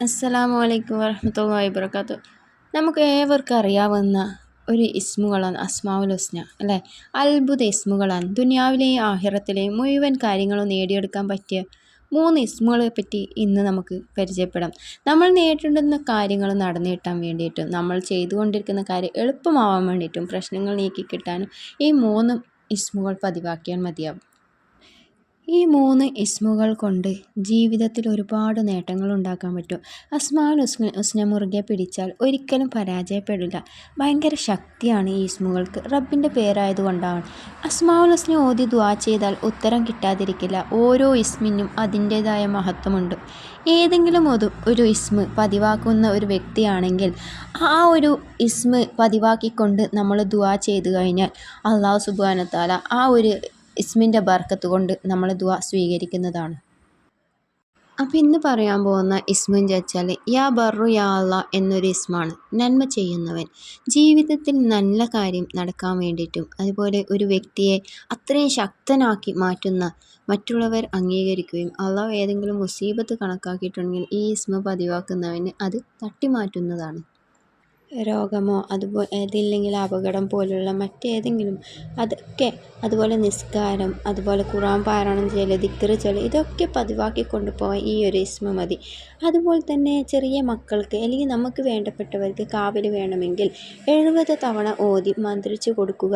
അസ്സലാമു അലൈക്കും വറഹമത്തല്ലാഹി വബർക്കാത്തു നമുക്ക് ഏവർക്കും അറിയാവുന്ന ഒരു ഇസ്മുകളാണ് അസ്മാവുൽ ഹുസ്ന അല്ലേ? അത്ഭുത ഇസ്മുകളാണ്. ദുനിയാവിലെയും ആഹിറത്തിലെയും മുഴുവൻ കാര്യങ്ങളും നേടിയെടുക്കാൻ പറ്റിയ മൂന്ന് ഇസ്മുകളെ പറ്റി ഇന്ന് നമുക്ക് പരിചയപ്പെടാം. നമ്മൾ നേരിടുന്ന കാര്യങ്ങൾ നടന്നു കിട്ടാൻ വേണ്ടിയിട്ടും നമ്മൾ ചെയ്തുകൊണ്ടിരിക്കുന്ന കാര്യം എളുപ്പമാവാൻ വേണ്ടിയിട്ടും പ്രശ്നങ്ങൾ നീക്കി കിട്ടാനും ഈ മൂന്ന് ഇസ്മുകൾ പതിവാക്കിയാൽ മതിയാവും. ഈ മൂന്ന് ഇസ്മുകൾ കൊണ്ട് ജീവിതത്തിൽ ഒരുപാട് നേട്ടങ്ങൾ ഉണ്ടാക്കാൻ പറ്റും. അസ്മാൻ ഉസ്ന ഉസ്ന മുറുകെ പിടിച്ചാൽ ഒരിക്കലും പരാജയപ്പെടില്ല. ഭയങ്കര ശക്തിയാണ് ഈ ഇസ്മുകൾക്ക്. റബ്ബിന്റെ പേരായതുകൊണ്ടാണ്. അസ്മാവുൽ ഉസ്ന ഓതി ദ്വാ ചെയ്താൽ ഉത്തരം കിട്ടാതിരിക്കില്ല. ഓരോ ഇസ്മിനും അതിന്റേതായ മഹത്വമുണ്ട്. ഏതെങ്കിലും ഒരു ഒരു ഇസ്മ് പതിവാക്കുന്ന ഒരു വ്യക്തിയാണെങ്കിൽ ആ ഒരു ഇസ്മ് പതിവാക്കിക്കൊണ്ട് നമ്മൾ ദ്വാ ചെയ്തു കഴിഞ്ഞാൽ അള്ളാഹു സുബാനത്താല ആ ഒരു ഇസ്മിന്റെ ബർക്കത്ത് കൊണ്ട് നമ്മൾ ദുവ സ്വീകരിക്കുന്നതാണ്. അപ്പോൾ ഇന്ന് പറയാൻ പോകുന്ന ഇസ്മെന്ന് വെച്ചാൽ യാ ബറു യാ അള്ള എന്നൊരു ഇസ്മാണ് നന്മ ചെയ്യുന്നവൻ. ജീവിതത്തിൽ നല്ല കാര്യം നടക്കാൻ വേണ്ടിയിട്ടും അതുപോലെ ഒരു വ്യക്തിയെ അത്രയും ശക്തനാക്കി മാറ്റുന്ന മറ്റുള്ളവർ അംഗീകരിക്കുകയും അള്ളാഹ് ഏതെങ്കിലും മുസീബത്ത് കണക്കാക്കിയിട്ടുണ്ടെങ്കിൽ ഈ ഇസ്മ പതിവാക്കുന്നവന് അത് തട്ടിമാറ്റുന്നതാണ്. രോഗമോ അതുപോലെ അതില്ലെങ്കിൽ അപകടം പോലുള്ള മറ്റേതെങ്കിലും അതൊക്കെ അതുപോലെ നിസ്കാരം അതുപോലെ ഖുറാൻ പാരായണം ചെയ്യൽ ദിക്ർ ചൊല്ലൽ ഇതൊക്കെ പതിവാക്കി കൊണ്ടുപോകാൻ ഈ ഒരു ഇസ്മ മതി. അതുപോലെ തന്നെ ചെറിയ മക്കൾക്ക് അല്ലെങ്കിൽ നമുക്ക് വേണ്ടപ്പെട്ടവർക്ക് കാവൽ വേണമെങ്കിൽ എഴുപത് തവണ ഓതി മന്ത്രിച്ചു കൊടുക്കുക.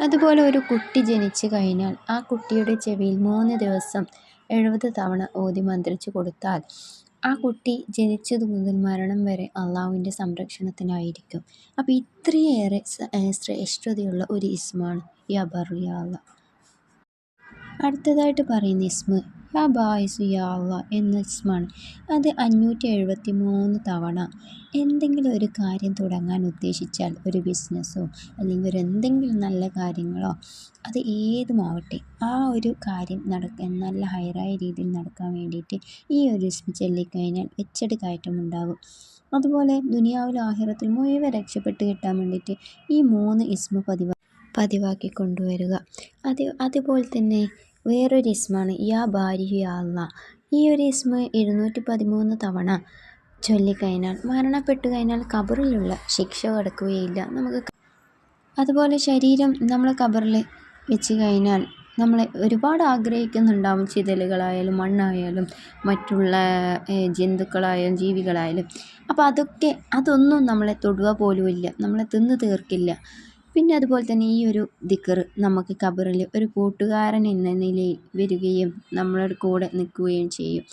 അതുപോലെ ഒരു കുട്ടി ജനിച്ചു കഴിഞ്ഞാൽ ആ കുട്ടിയുടെ ചെവിയിൽ മൂന്ന് ദിവസം എഴുപത് തവണ ഓതി മന്ത്രിച്ചു കൊടുത്താൽ ആ കുട്ടി ജനിച്ചതു മുതൽ മരണം വരെ അള്ളാഹുവിന്റെ സംരക്ഷണത്തിനായിരിക്കും. അപ്പോൾ ഇത്രയേറെ ശ്രേഷ്ഠതയുള്ള ഒരു ഇസ്മാണ് യാ അടുത്തതായിട്ട് പറയുന്ന ഇസ്മ യാ എന്ന ഇസ്മാണ് അത് അഞ്ഞൂറ്റി എഴുപത്തി മൂന്ന് തവണ. എന്തെങ്കിലും ഒരു കാര്യം തുടങ്ങാൻ ഉദ്ദേശിച്ചാൽ ഒരു ബിസിനസ്സോ അല്ലെങ്കിൽ ഒരു എന്തെങ്കിലും നല്ല കാര്യങ്ങളോ അത് ഏതുമാവട്ടെ ആ ഒരു കാര്യം നടക്കാൻ നല്ല ഹയറായ രീതിയിൽ നടക്കാൻ വേണ്ടിയിട്ട് ഈ ഒരു ഇസ്മ ചൊല്ലിക്കഴിഞ്ഞാൽ എച്ചടി കയറ്റമുണ്ടാകും അതുപോലെ ദുനിയാവിൽ ആഹിറത്തിൽ മുഴുവൻ രക്ഷപ്പെട്ട് കിട്ടാൻ വേണ്ടിയിട്ട് ഈ മൂന്ന് ഇസ്മ പതിവാ പതിവാക്കി കൊണ്ടുവരിക. അത് അതുപോലെ തന്നെ വേറൊരു ഇസ്മാണ് യാ ഭാര്യ യാ അള്ളാ ഈ ഒരു ഇസ്മ എഴുന്നൂറ്റി പതിമൂന്ന് തവണ ചൊല്ലിക്കഴിഞ്ഞാൽ മരണപ്പെട്ടു കഴിഞ്ഞാൽ കബറിലുള്ള ശിക്ഷ കടക്കുകയില്ല. നമുക്ക് അതുപോലെ ശരീരം നമ്മൾ കബറിൽ വെച്ച് കഴിഞ്ഞാൽ നമ്മൾ ഒരുപാട് ആഗ്രഹിക്കുന്നുണ്ടാവും ചിതലുകളായാലും മണ്ണായാലും മറ്റുള്ള ജന്തുക്കളായാലും ജീവികളായാലും. അപ്പോൾ അതൊക്കെ അതൊന്നും നമ്മളെ തൊടുക പോലുമില്ല. നമ്മളെ തിന്ന് തീർക്കില്ല. പിന്നെ അതുപോലെ തന്നെ ഈ ഒരു ദിക്കർ നമുക്ക് ഖബറിൽ ഒരു കൂട്ടുകാരൻ എന്ന നിലയിൽ വരികയും നമ്മളുടെ കൂടെ നിൽക്കുകയും ചെയ്യും.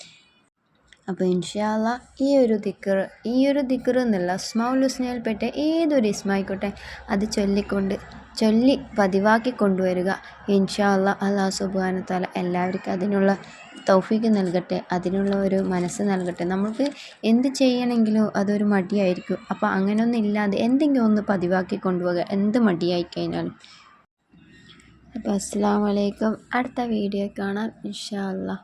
അപ്പോൾ ഇൻഷാല്ല ഈ ഒരു ദിക്കർ ഈ ഒരു ദിക്കർ എന്നുള്ള സ്മൗലുസ്നയിൽപ്പെട്ട ഏതൊരു ഇസ്മായിക്കോട്ടെ അത് ചൊല്ലിക്കൊണ്ട് ചൊല്ലി പതിവാക്കി കൊണ്ടുവരിക. ഇൻഷാ അല്ലാ അള്ളാഹു താല എല്ലാവർക്കും അതിനുള്ള തൗഫീക്ക് നൽകട്ടെ അതിനുള്ള ഒരു മനസ്സ് നൽകട്ടെ. നമുക്ക് എന്ത് ചെയ്യണമെങ്കിലും അതൊരു മടിയായിരിക്കും. അപ്പോൾ അങ്ങനെയൊന്നും ഇല്ലാതെ എന്തെങ്കിലും ഒന്ന് പതിവാക്കി കൊണ്ടുപോകുക എന്ത് മടിയായി കഴിഞ്ഞാലും അപ്പോൾ അസ്സാം വലൈക്കും അടുത്ത വീഡിയോ കാണാം. ഇൻഷാ അല്ലാ